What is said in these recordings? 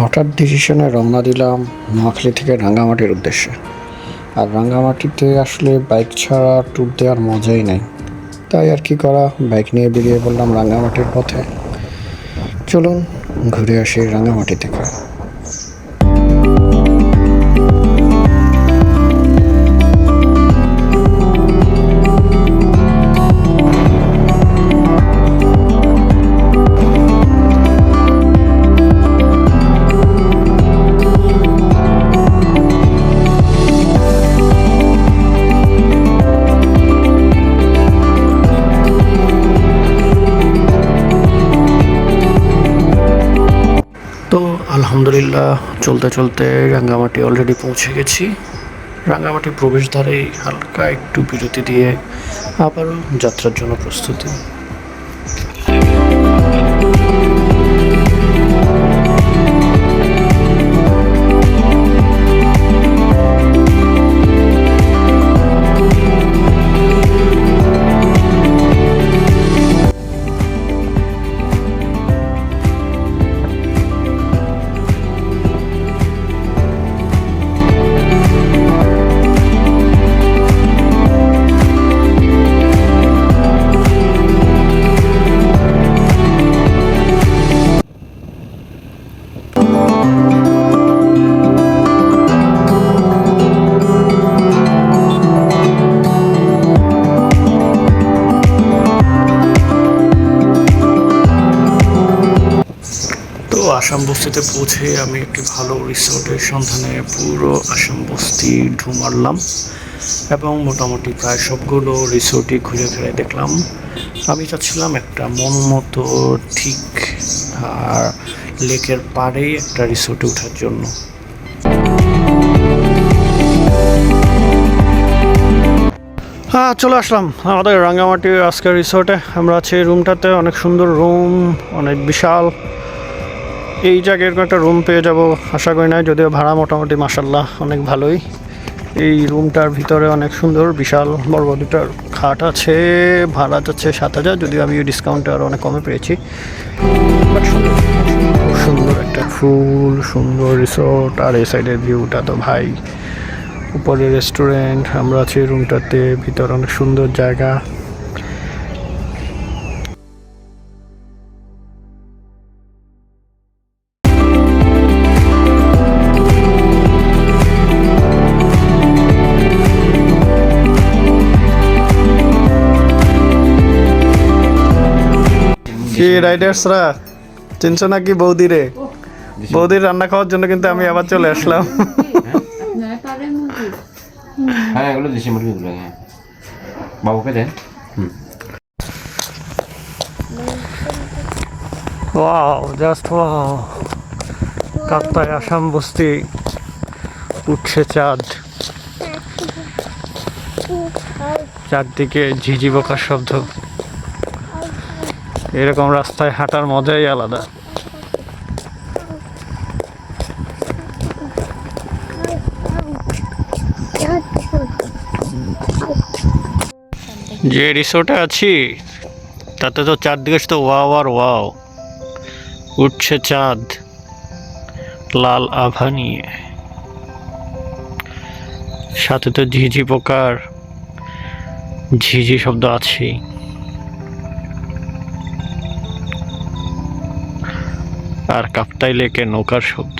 হঠাৎ ডিসিশনে রওনা দিলাম নোয়াখালী থেকে রাঙ্গামাটির উদ্দেশ্যে। আর রাঙ্গামাটিতে আসলে বাইক ছাড়া ট্যুর দেওয়ার মজাই নাই। তাই আর কি করা বাইক নিয়ে বেরিয়ে পড়লাম রাঙ্গামাটির পথে। চলুন ঘুরে আসি রাঙ্গামাটি থেকে। আলহামদুলিল্লাহ চলতে চলতে রাঙ্গামাটি অলরেডি পৌঁছে গেছি। রাঙ্গামাটি প্রবেশদ্বারেই হালকা একটু বিরতি দিয়ে আবারও যাত্রার জন্য প্রস্তুতি। আসাম বস্তিতে পৌঁছে আমি একটি ভালো রিসোর্টের সন্ধানে পুরো আসাম বস্তি ঢু মারলাম এবং মোটামুটি প্রায় সবগুলো রিসোর্টই ঘুরে ফিরে দেখলাম। আমি চাচ্ছিলাম একটা মন মতো ঠিক, আর লেকের পাড়েই একটা রিসোর্টে ওঠার জন্য। হ্যাঁ চলে আসলাম আমাদের রাঙ্গামাটি আজকের রিসোর্টে। আমরা আছি রুমটাতে অনেক সুন্দর রুম অনেক বিশাল। এই জায়গায় এরকম একটা রুম পেয়ে যাব, আশা করি না যদিও ভাড়া মোটামুটি মাসাল্লাহ অনেক ভালোই। এই রুমটার ভিতরে অনেক সুন্দর, বিশাল, বড় বড় দুটার খাট আছে, ভাড়া যাচ্ছে সাত হাজার, যদিও আমি ডিসকাউন্টে আরও অনেক কমে পেয়েছি। সুন্দর সুন্দর একটা ফুল, সুন্দর রিসোর্ট আর এই সাইডের ভিউটা তো ভাই উপরে রেস্টুরেন্ট আমরা আছি রুমটাতে ভিতরে অনেক সুন্দর জায়গা। কি রাইডার্সরা চিনছো নাকি বৌদি রে বৌদির রান্না খাওয়ার জন্য কিন্তু আমি আবার চলে আসলাম। হ্যাঁ এগুলো দেশি মুরগিগুলো হ্যাঁ। বাবুকে দেন ওয়াও জাস্ট ওয়াও কাপ্তায় আসাম বস্তি উঠছে চাঁদ। চারদিকে ঝিঝি পোকার শব্দ। এরকম রাস্তায় হাঁটার মজাই আলাদা। যে রিসোর্টে আছি, তাতে তো চারদিকে শুধু ওয়াও আর ওয়াও। উঠছে চাঁদ, লাল আভা নিয়ে। সাথে তো ঝিঝি পোকার ঝিঝি শব্দ আছেই। আর কাপ্তাই লেকে নৌকার শব্দ।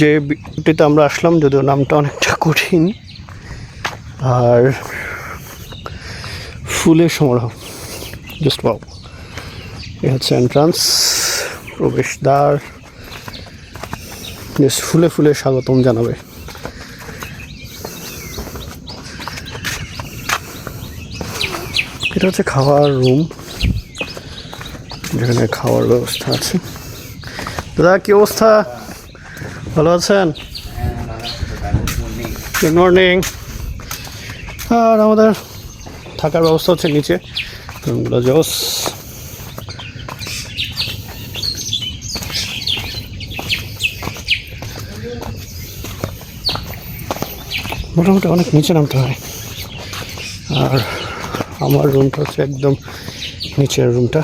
যে বিটিতে আমরা আসলাম, যদিও নামটা অনেকটা কঠিন। আর ফুলের সমারোহ জাস্ট পাও এ হচ্ছে এন্ট্রান্স প্রবেশদ্বার। বেশ, ফুলে ফুলে স্বাগতম জানাবে। এটা হচ্ছে খাওয়ার রুম যেখানে খাওয়ার ব্যবস্থা আছে। দাদা, কি অবস্থা? ভালো আছেন? গুড মর্নিং আর আমাদের থাকার ব্যবস্থা হচ্ছে নিচে। জোস। মোটামুটি অনেক নিচে নামতে হয়। আর আমার রুমটা হচ্ছে একদম নিচের রুমটা।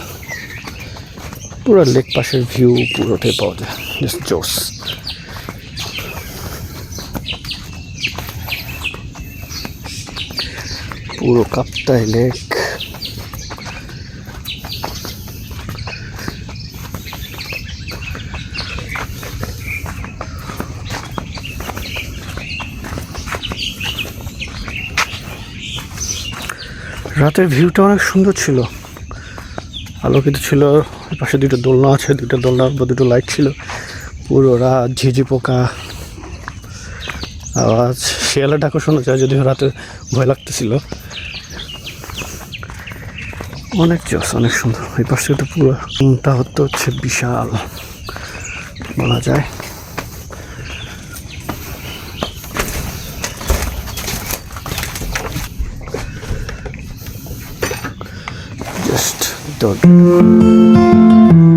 পুরো লেক পাশের ভিউ পুরোটাই পাওয়া যায়। জাস্ট জোস। পুরো কাপ্তাই লেক। রাতের ভিউটা অনেক সুন্দর ছিল। আলোকিত ছিল, পাশে দুটো দোলনা আছে, দুটো দোলনার বা দুটো লাইট ছিল। পুরো রাত ঝিঝি পোকা। আওয়াজ শিয়ালে ডাকও শোনা যায়, যদিও রাতে ভয় লাগতেছিল। অনেক জস, অনেক সুন্দর। এই পাশে তো পুরো রুমটা হতে হচ্ছে বিশাল, বলা যায়। Just don't.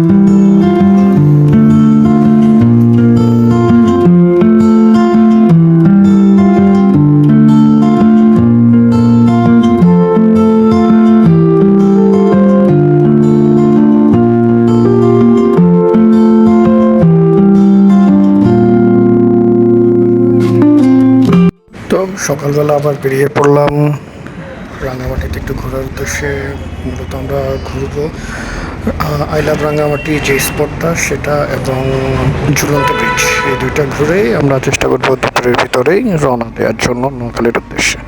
সকালবেলা আবার বেরিয়ে পড়লাম। রাঙামাটিতে একটু ঘোরার উদ্দেশ্যে মূলত আমরা ঘুরব। আই লাভ রাঙামাটি যে স্পটটা সেটা এবং ঝুলন্ত বিচ এই দুইটা ঘুরেই আমরা চেষ্টা করব দুপুরের ভিতরেই রওনা দেওয়ার জন্য নোয়াখালীর উদ্দেশ্যে।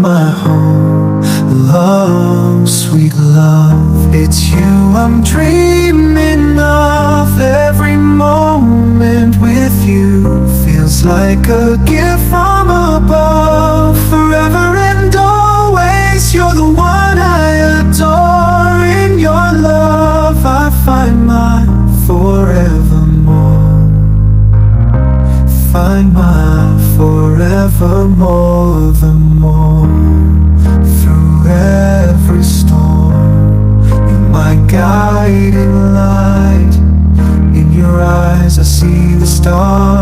My home. Love, sweet love, it's you I'm dreaming of. Every moment with you feels like a gift from above. Forever and always, you're the one I adore. In your love, I find my forevermore. Find my forevermore, star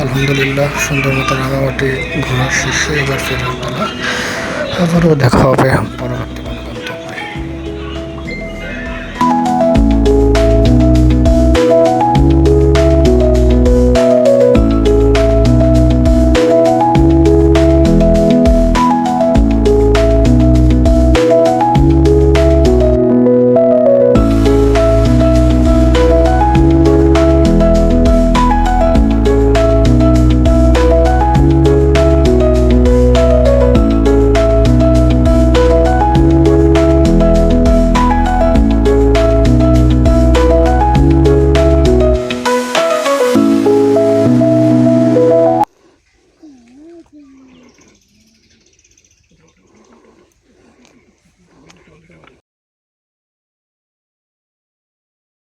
আলহামদুলিল্লাহ সুন্দর মতো রাঙামাটি ঘোরার শেষে এবার ফেরার বেলা আবারও দেখা হবে।